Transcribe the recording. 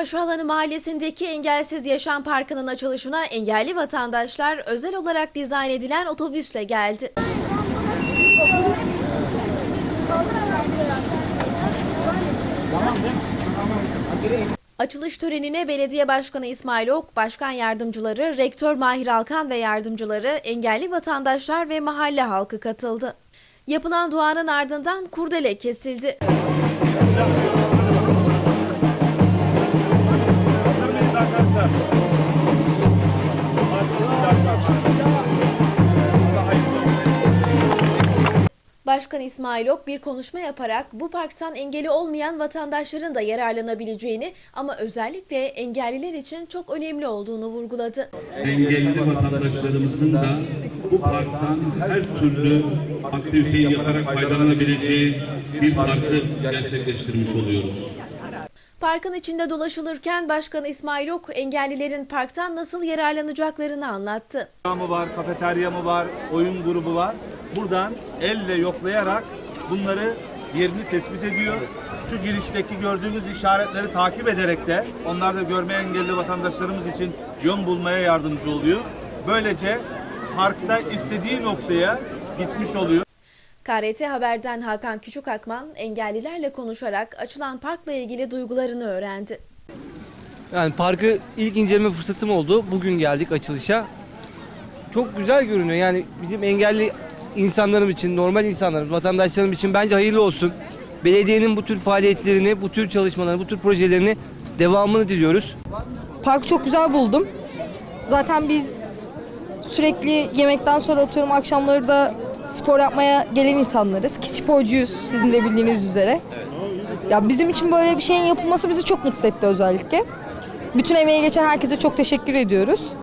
Paşaalanı Mahallesi'ndeki Engelsiz Yaşam Parkı'nın açılışına engelli vatandaşlar özel olarak dizayn edilen otobüsle geldi. Açılış törenine Belediye Başkanı İsmail Ok, Başkan Yardımcıları, Rektör Mahir Alkan ve yardımcıları, engelli vatandaşlar ve mahalle halkı katıldı. Yapılan duanın ardından kurdele kesildi. Başkan İsmail Ok bir konuşma yaparak bu parktan engeli olmayan vatandaşların da yararlanabileceğini ama özellikle engelliler için çok önemli olduğunu vurguladı. engelli vatandaşlarımızın da bu parktan her türlü aktiviteyi yaparak faydalanabileceği bir parkı gerçekleştirmiş oluyoruz. Parkın içinde dolaşılırken Başkan İsmail Ok engellilerin parktan nasıl yararlanacaklarını anlattı. mı var, kafeterya mı var, oyun grubu var. Buradan elle yoklayarak bunları yerini tespit ediyor. Şu girişteki gördüğünüz işaretleri takip ederek de onlar da görme engelli vatandaşlarımız için yön bulmaya yardımcı oluyor. Böylece parkta istediği noktaya gitmiş oluyor. KRT Haber'den Hakan Küçükakman engellilerle konuşarak açılan parkla ilgili duygularını öğrendi. Yani parkı ilk inceleme fırsatım oldu. Bugün geldik açılışa. Çok güzel görünüyor. Yani bizim engelli insanlarım için, normal insanlarımız, vatandaşlarım için bence hayırlı olsun. Belediyenin bu tür faaliyetlerini, bu tür çalışmalarını, bu tür projelerini devamını diliyoruz. Parkı çok güzel buldum. Zaten biz sürekli yemekten sonra oturum akşamları da spor yapmaya gelen insanlarız ki sporcuyuz sizin de bildiğiniz üzere. Ya bizim için böyle bir şeyin yapılması bizi çok mutlu etti özellikle. Bütün emeği geçen herkese çok teşekkür ediyoruz.